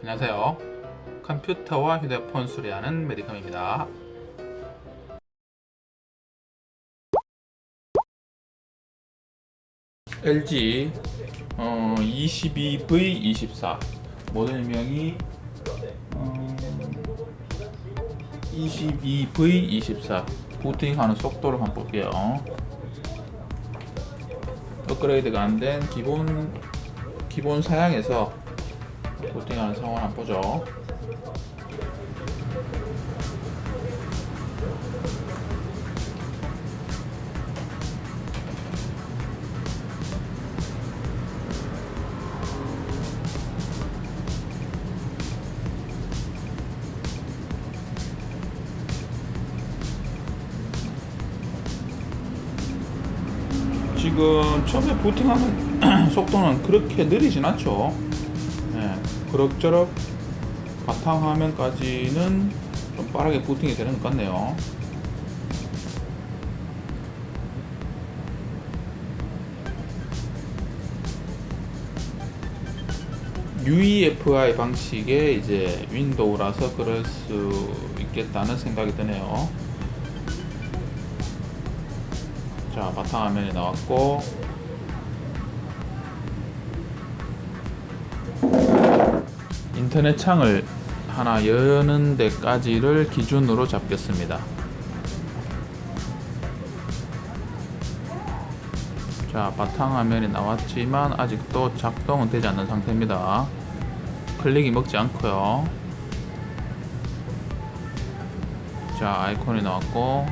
안녕하세요. 컴퓨터와 휴대폰 수리하는 메디컴입니다. LG 어, 22V24 모델명이 어, 22V24 부팅하는 속도를 한번 볼게요. 업그레이드가 안 된 기본 기본 사양에서 부팅하는 상황 한번 보죠. 지금 처음에 부팅하는 속도는 그렇게 느리진 않죠. 예, 그럭저럭 바탕화면까지는 좀 빠르게 부팅이 되는 것 같네요. UEFI 방식의 이제 윈도우라서 그럴 수 있겠다는 생각이 드네요. 자, 바탕화면이 나왔고 인터넷 창을 하나 여는 데까지를 기준으로 잡겠습니다. 자, 바탕화면이 나왔지만 아직도 작동은 되지 않는 상태입니다. 클릭이 먹지 않고요. 자, 아이콘이 나왔고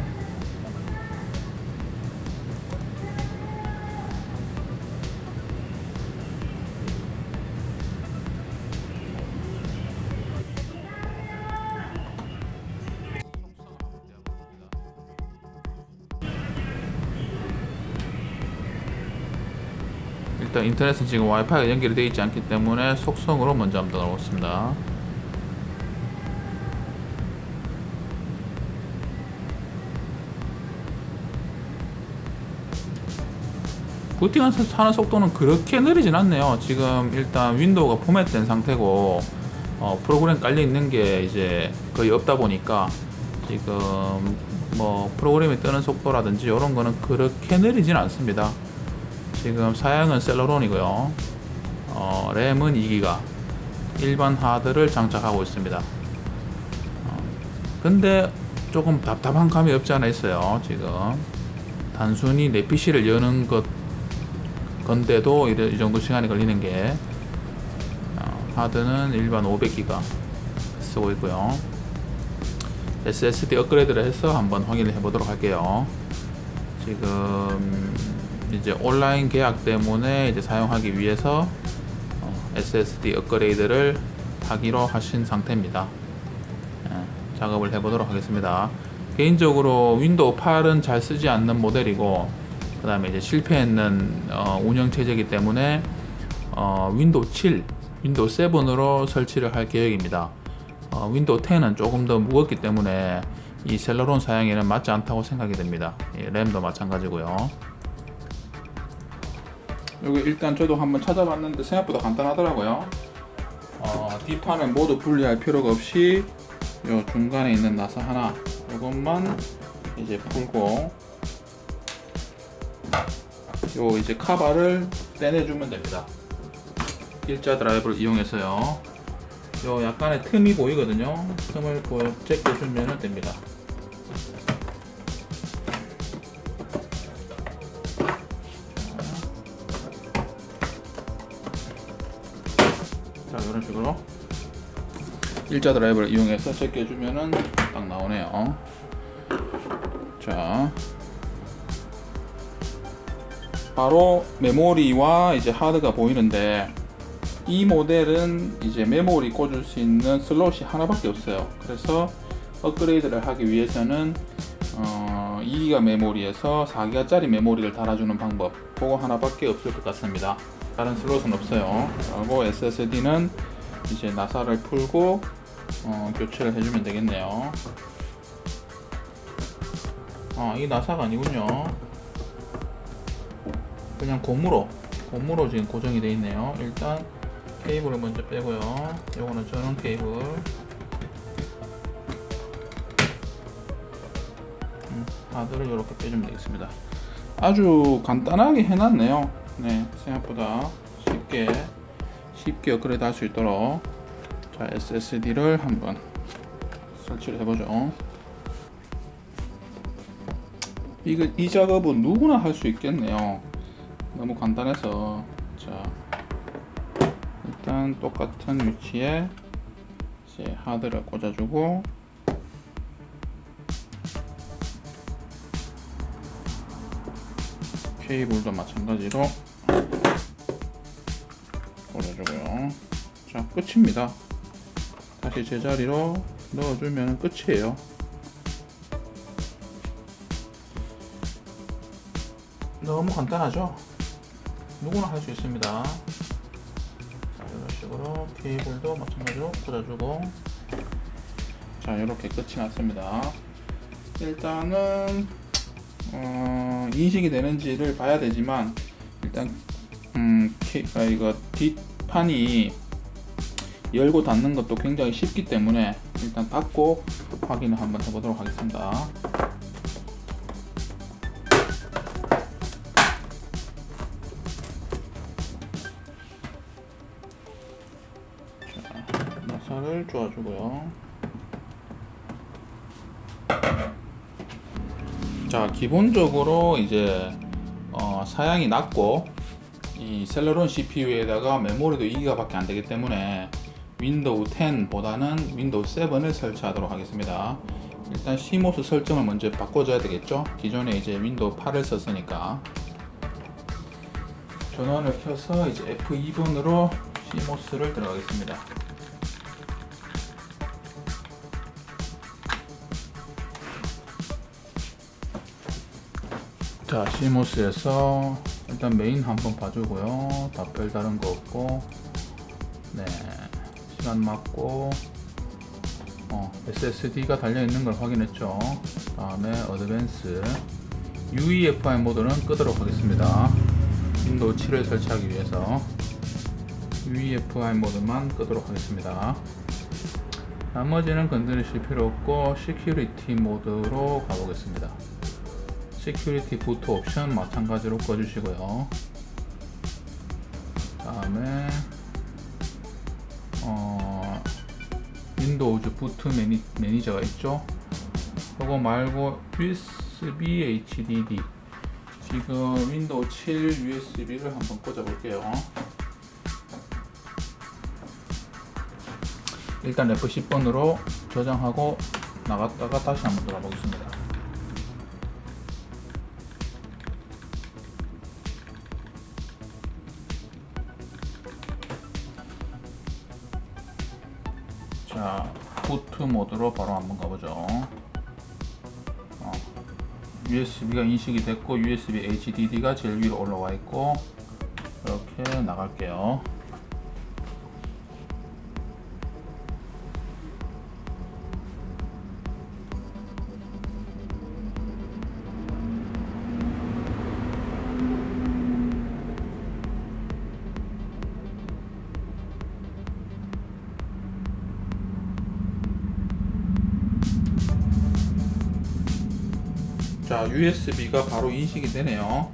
일단 인터넷은 지금 와이파이가 연결이 되어 있지 않기 때문에 속성으로 먼저 한번 넣어보겠습니다. 부팅하는 속도는 그렇게 느리진 않네요. 지금 일단 윈도우가 포맷된 상태고 어, 프로그램 깔려 있는 게 이제 거의 없다 보니까 지금 뭐 프로그램이 뜨는 속도라든지 이런 거는 그렇게 느리진 않습니다. 지금 사양은 셀러론이고요. 어, 램은 2기가 일반 하드를 장착하고 있습니다. 어, 근데 조금 답답한 감이 없지 않아 있어요. 지금 단순히 내 PC를 여는 것 건데도 이, 이 정도 시간이 걸리는 게 어, 하드는 일반 500기가 쓰고 있고요. SSD 업그레이드를 해서 한번 확인을 해 보도록 할게요. 지금 이제 온라인 계약 때문에 이제 사용하기 위해서 어, SSD 업그레이드를 하기로 하신 상태입니다. 예, 작업을 해보도록 하겠습니다. 개인적으로 윈도우 8은 잘 쓰지 않는 모델이고 그 다음에 이제 실패했는 어, 운영 체제이기 때문에 어, 윈도우 7, 윈도우 7으로 설치를 할 계획입니다. 어, 윈도우 10은 조금 더 무겁기 때문에 이 셀러론 사양에는 맞지 않다고 생각이 됩니다. 예, 램도 마찬가지고요. 여기 일단 저도 한번 찾아봤는데 생각보다 간단하더라고요. 어, 뒷판을 모두 분리할 필요가 없이 요 중간에 있는 나사 하나 이것만 이제 풀고 요 이제 카바를 떼내주면 됩니다. 일자 드라이브를 이용해서요. 요 약간의 틈이 보이거든요. 틈을 보 제껴주면 됩니다. 이런 식으로 일자 드라이브를 이용해서 제껴주면은 딱 나오네요. 자 바로 메모리와 이제 하드가 보이는데 이 모델은 이제 메모리 꽂을 수 있는 슬롯이 하나밖에 없어요. 그래서 업그레이드를 하기 위해서는 어, 2기가 메모리에서 4기가짜리 메모리를 달아주는 방법 그거 하나밖에 없을 것 같습니다. 다른 슬롯은 없어요. 그리고 SSD는 이제 나사를 풀고 어, 교체를 해주면 되겠네요. 아, 이 나사가 아니군요. 그냥 고무로 고무로 지금 고정이 되어 있네요. 일단 케이블을 먼저 빼고요. 요거는 전원 케이블. 음, 하드를 이렇게 빼주면 되겠습니다. 아주 간단하게 해놨네요. 네, 생각보다 쉽게 쉽게 업그레이드 할 수 있도록 자 SSD를 한번 설치를 해보죠. 이거 이 작업은 누구나 할 수 있겠네요. 너무 간단해서 자 일단 똑같은 위치에 이제 하드를 꽂아주고 케이블도 마찬가지로 꽂아주고요. 자 끝입니다. 다시 제자리로 넣어주면 끝이에요. 너무 간단하죠? 누구나 할 수 있습니다. 자, 이런 식으로 케이블도 마찬가지로 꽂아주고 자 이렇게 끝이 났습니다. 일단은 어, 인식이 되는지를 봐야 되지만 일단 음, 케, 아, 이거 뒷판이 열고 닫는 것도 굉장히 쉽기 때문에 일단 닫고 확인을 한번 해보도록 하겠습니다. 자, 나사를 쪼아주고요. 자, 기본적으로 이제 어, 사양이 낮고 이 셀러론 CPU에다가 메모리도 2기가밖에 안 되기 때문에 윈도우 10보다는 윈도우 7을 설치하도록 하겠습니다. 일단 CMOS 설정을 먼저 바꿔줘야 되겠죠. 기존에 이제 윈도우 8을 썼으니까 전원을 켜서 이제 F2번으로 CMOS를 들어가겠습니다. 자, CMOS에서 일단 메인 한번 봐주고요. 다 별다른 거 없고, 네, 시간 맞고, 어, SSD가 달려 있는 걸 확인했죠. 다음에 어드밴스, UEFI 모드는 끄도록 하겠습니다. 윈도우 7을 설치하기 위해서 UEFI 모드만 끄도록 하겠습니다. 나머지는 건드리실 필요 없고 시큐리티 모드로 가보겠습니다. 시큐리티 부트 옵션 마찬가지로 꺼주시고요. 다음에 어, 윈도우즈 부트 매니, 매니저가 있죠. 그거 말고 USB HDD 지금 윈도우 7 USB를 한번 꽂아볼게요. 일단 F10번으로 저장하고 나갔다가 다시 한번 돌아보겠습니다. 부트 모드로 바로 한번 가보죠. 어, USB가 인식이 됐고 USB HDD가 제일 위로 올라와 있고 이렇게 나갈게요. 자, USB가 바로 인식이 되네요.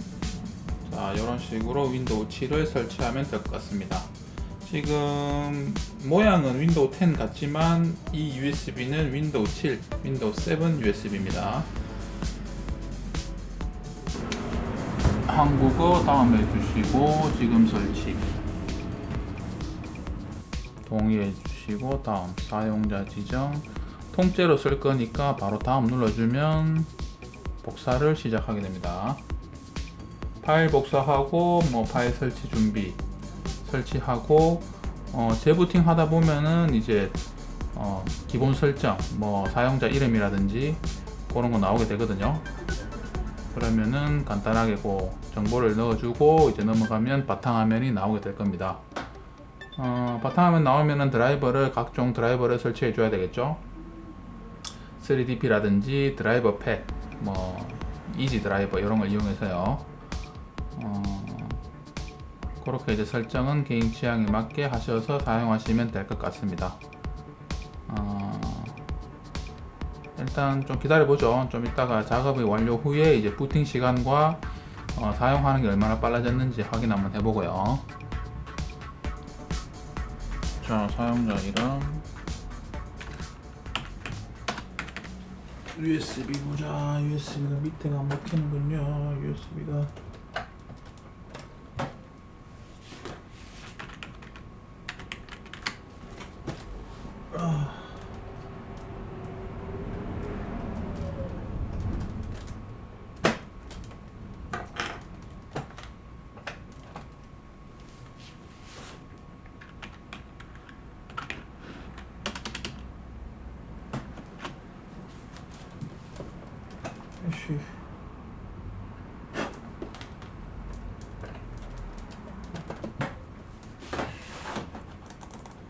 자, 이런 식으로 윈도우 7을 설치하면 될 것 같습니다. 지금 모양은 윈도우 10 같지만 이 USB는 윈도우 7, 윈도우 7 USB입니다. 한국어 다음에 주시고 지금 설치 동의해 주시고 다음 사용자 지정 통째로 쓸 거니까 바로 다음 눌러주면 복사를 시작하게 됩니다. 파일 복사하고 뭐 파일 설치 준비 설치하고 어, 재부팅 하다 보면은 이제 어, 기본 설정 뭐 사용자 이름이라든지 그런 거 나오게 되거든요. 그러면은 간단하게 그 정보를 넣어주고 이제 넘어가면 바탕화면이 나오게 될 겁니다. 어, 바탕화면 나오면은 드라이버를 각종 드라이버를 설치해 줘야 되겠죠. 3DP라든지 드라이버 팻, 뭐 이지 드라이버 이런 걸 이용해서요. 어, 그렇게 이제 설정은 개인 취향에 맞게 하셔서 사용하시면 될 것 같습니다. 어, 일단 좀 기다려 보죠. 좀 이따가 작업이 완료 후에 이제 부팅 시간과 어, 사용하는 게 얼마나 빨라졌는지 확인 한번 해보고요. 자, 사용자 이름. USB 보자. USB가 밑에가 안 먹히는군요. USB가. 에이씨.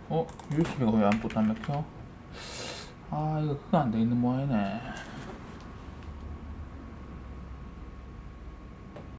어? USB가 왜 아무것도 안 먹혀? 아 이거 그거 안 돼 있는 모양이네